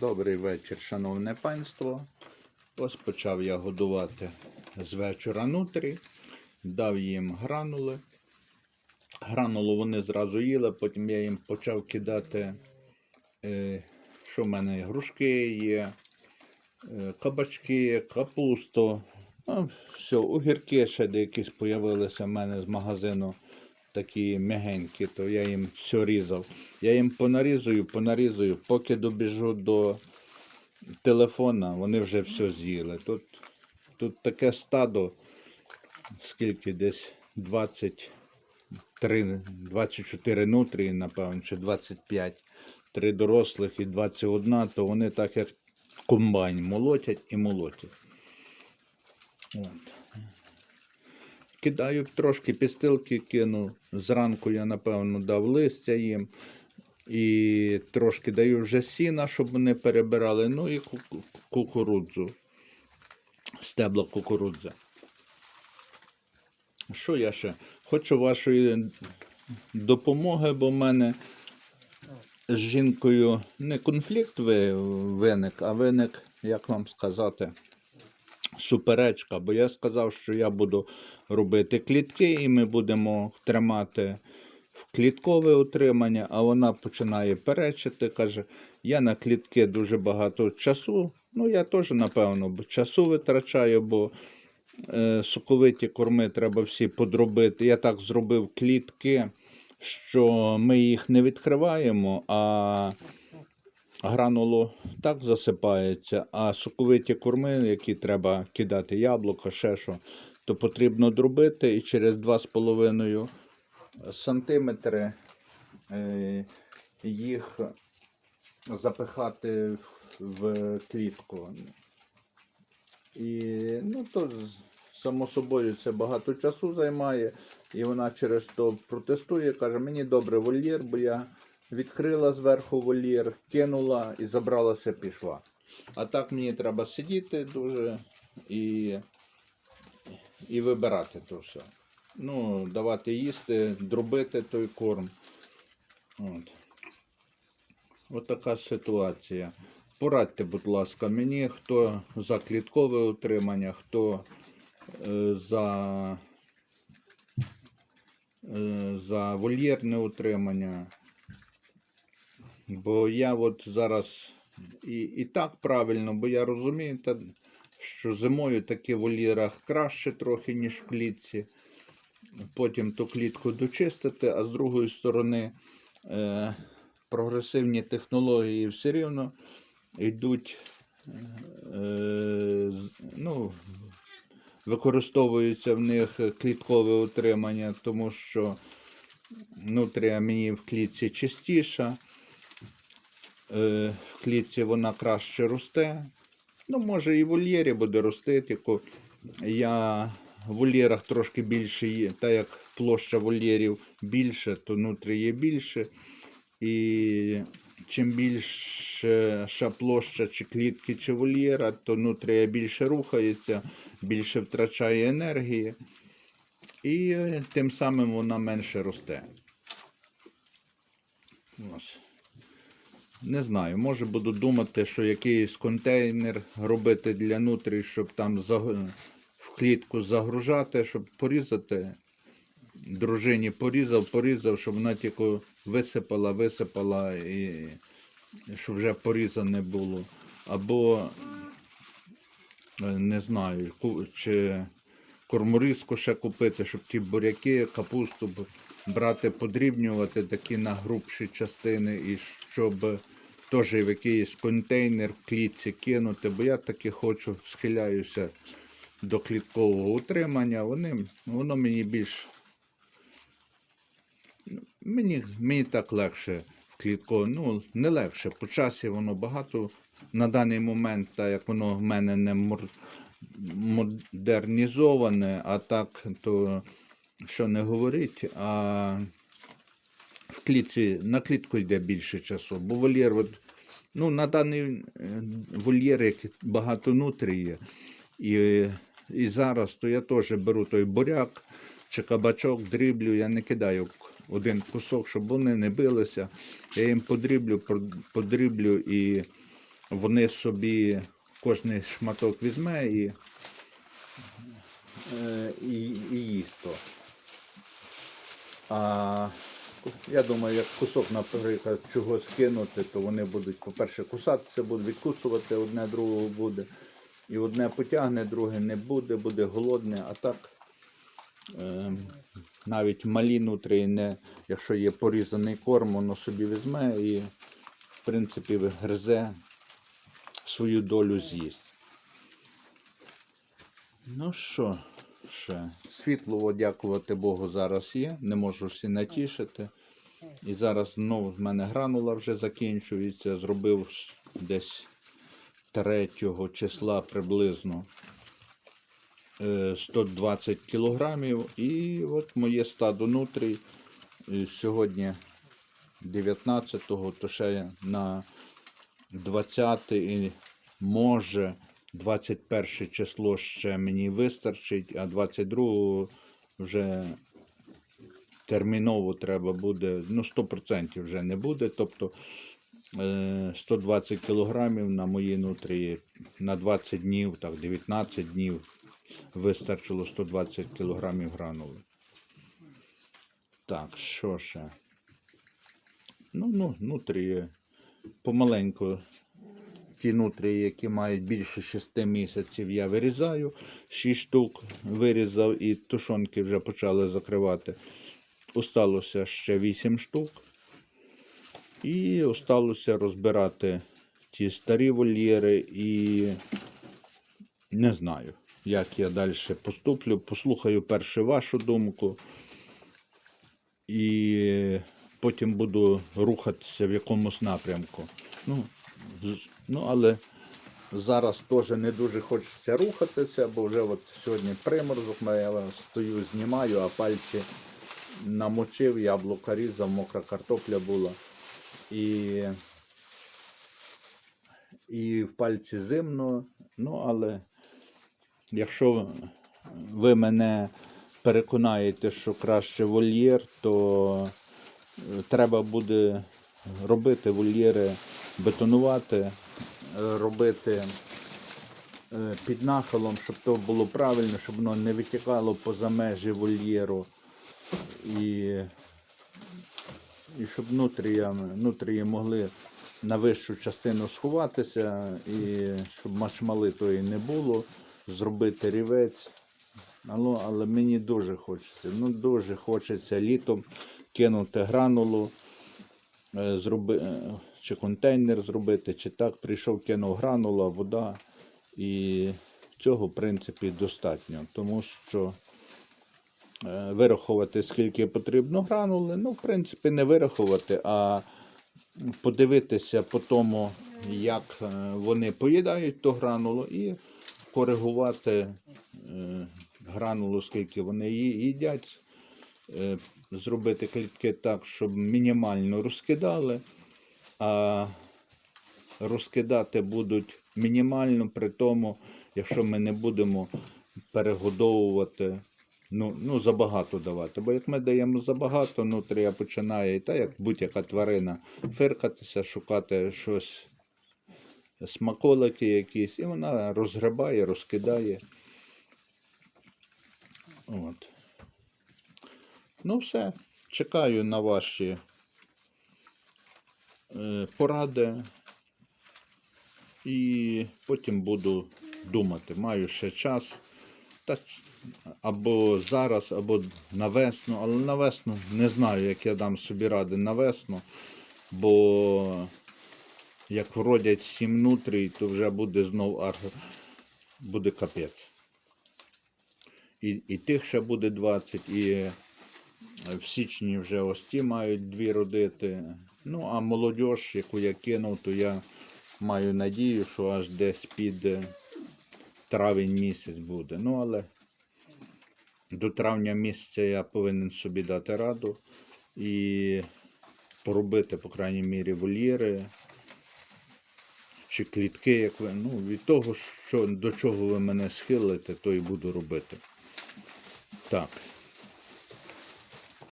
Добрий вечір, шановне панство. Ось почав я годувати з вечора нутрі, дав їм гранули. Гранулу вони зразу їли, потім я їм почав кидати, е, що в мене грушки є, е, кабачки, капусту. Ну, все, огірки ще деякі з'явилися в мене з магазину такі м'ягенькі, то я їм все різав. Я їм понарізую, понарізую, поки добіжу до телефона, вони вже все з'їли. Тут, тут таке стадо, скільки десь 23, 24 нутрії, напевно, чи 25, 3 дорослих і 21, то вони так як комбайн молотять і молотять. От. Кидаю трошки підстилки кину. Зранку я, напевно, дав листя їм. І трошки даю вже сіна, щоб вони перебирали. Ну і ку- ку- кукурудзу. Стебла кукурудзи. Що я ще? Хочу вашої допомоги, бо в мене з жінкою не конфлікт виник, а виник, як вам сказати, суперечка, бо я сказав, що я буду робити клітки, і ми будемо тримати в кліткове утримання, а вона починає перечити, каже, я на клітки дуже багато часу. Ну, я теж, напевно, часу витрачаю, бо е, соковиті корми треба всі подробити. Я так зробив клітки, що ми їх не відкриваємо, а гранулу так засипається, а соковиті корми, які треба кидати яблуко, ще що, то потрібно дробити і через 2,5 сантиметри е, їх запихати в клітку. І ну, то само собою це багато часу займає, і вона через то протестує, каже, мені добре вольєр, бо я відкрила зверху вольєр, кинула і забралася, пішла. А так мені треба сидіти дуже і, і вибирати то все. Ну, давати їсти, дробити той корм. От. От така ситуація. Порадьте, будь ласка, мені, хто за кліткове утримання, хто е, за, е, за вольєрне утримання. Бо я от зараз і, і так правильно, бо я розумію, що зимою таки в вольєрах краще трохи, ніж в клітці. Потім ту клітку дочистити, а з другої сторони е, прогресивні технології все рівно йдуть, е, ну, використовується в них кліткове утримання, тому що нутрія мені в клітці чистіша, в клітці вона краще росте. Ну, може і в вольєрі буде рости, тільки я в вольєрах трошки більше є, так як площа вольєрів більше, то внутрі є більше. І чим більша площа чи клітки, чи вольєра, то нутрія більше рухається, більше втрачає енергії, і е, тим самим вона менше росте. Ось. Не знаю, може буду думати, що якийсь контейнер робити для нутрій, щоб там в клітку загружати, щоб порізати. Дружині порізав, порізав, щоб вона тільки висипала, висипала і щоб вже порізане було. Або е, не знаю, чи корморізку ще купити, щоб ті буряки, капусту брати, подрібнювати такі на грубші частини, і щоб теж в якийсь контейнер в клітці кинути, бо я таки хочу, схиляюся до кліткового утримання. Вони, воно мені більш. Мені, мені так легше в клітко. Ну, не легше. По часі воно багато на даний момент, так як воно в мене не мор- модернізоване, а так, то що не говорить, а в клітці, на клітку йде більше часу. Бо вольєр, от, ну, на даний е, вольєр, як багато нутрій є. І, і зараз то я теж беру той буряк чи кабачок, дріблю, я не кидаю один кусок, щоб вони не билися. Я їм подріблю, подріблю і вони собі кожний шматок візьме і, е, і, і їсть то. А я думаю, як кусок, наприклад, чогось кинути, то вони будуть, по-перше, кусатися, будуть відкусувати, одне другого буде. І одне потягне, друге не буде, буде голодне, а так е, навіть малі нутрії, не, якщо є порізаний корм, воно собі візьме і, в принципі, гризе свою долю з'їсть. Ну що, ще. Світло, дякувати Богу, зараз є. Не можу всі натішити. І зараз знову в мене гранула вже закінчується. Зробив десь 3 числа приблизно е, 120 кілограмів. І от моє стадо нутрій е, сьогодні 19-го, то ще на 20 і може 21 число ще мені вистачить, а 22 вже терміново треба буде, ну 100% вже не буде. Тобто е, 120 кілограмів на мої нутрії на 20 днів, так, 19 днів вистачило 120 кілограмів гранули. Так, що ще? Ну, ну, нутрії помаленьку ті нутрії, які мають більше 6 місяців, я вирізаю. 6 штук вирізав і тушонки вже почали закривати. Осталося ще 8 штук. І осталося розбирати ті старі вольєри і не знаю, як я далі поступлю. Послухаю перше вашу думку. І потім буду рухатися в якомусь напрямку. Ну, ну але зараз теж не дуже хочеться рухатися, бо вже от сьогодні приморозок, я стою, знімаю, а пальці намочив, яблука різав, мокра картопля була. І, і в пальці зимно. Ну, але якщо ви мене переконаєте, що краще вольєр, то е, треба буде робити вольєри, бетонувати, робити е, під нахилом, щоб то було правильно, щоб воно не витікало поза межі вольєру. І, і щоб нутрії могли на вищу частину сховатися, і щоб машмали тої не було, зробити рівець. Але, але мені дуже хочеться. Ну, дуже хочеться літом кинути гранулу, е, зроби, е, чи контейнер зробити, чи так. Прийшов, кинув гранула, вода. І цього, в принципі, достатньо. Тому що е, вирахувати, скільки потрібно гранули, ну, в принципі, не вирахувати, а подивитися по тому, як е, вони поїдають ту гранулу, і коригувати е, гранулу, скільки вони їдять, зробити клітки так, щоб мінімально розкидали, а розкидати будуть мінімально при тому, якщо ми не будемо перегодовувати, ну, ну забагато давати. Бо як ми даємо забагато, нутрія починає, та як будь-яка тварина, фиркатися, шукати щось, смаколики якісь, і вона розгребає, розкидає. От. Ну, все. Чекаю на ваші поради. І потім буду думати. Маю ще час. Та, або зараз, або на весну. Але на весну не знаю, як я дам собі ради на весну. Бо як вродять сім нутрій, то вже буде знов ар... буде капець. І, і тих ще буде 20, і в січні вже ось ті мають дві родити. Ну, а молодь, яку я кинув, то я маю надію, що аж десь під е, травень місяць буде. Ну, але до травня місяця я повинен собі дати раду і поробити, по крайній мірі, вольєри чи клітки, як ви. Ну, від того, що, до чого ви мене схилите, то і буду робити. Так.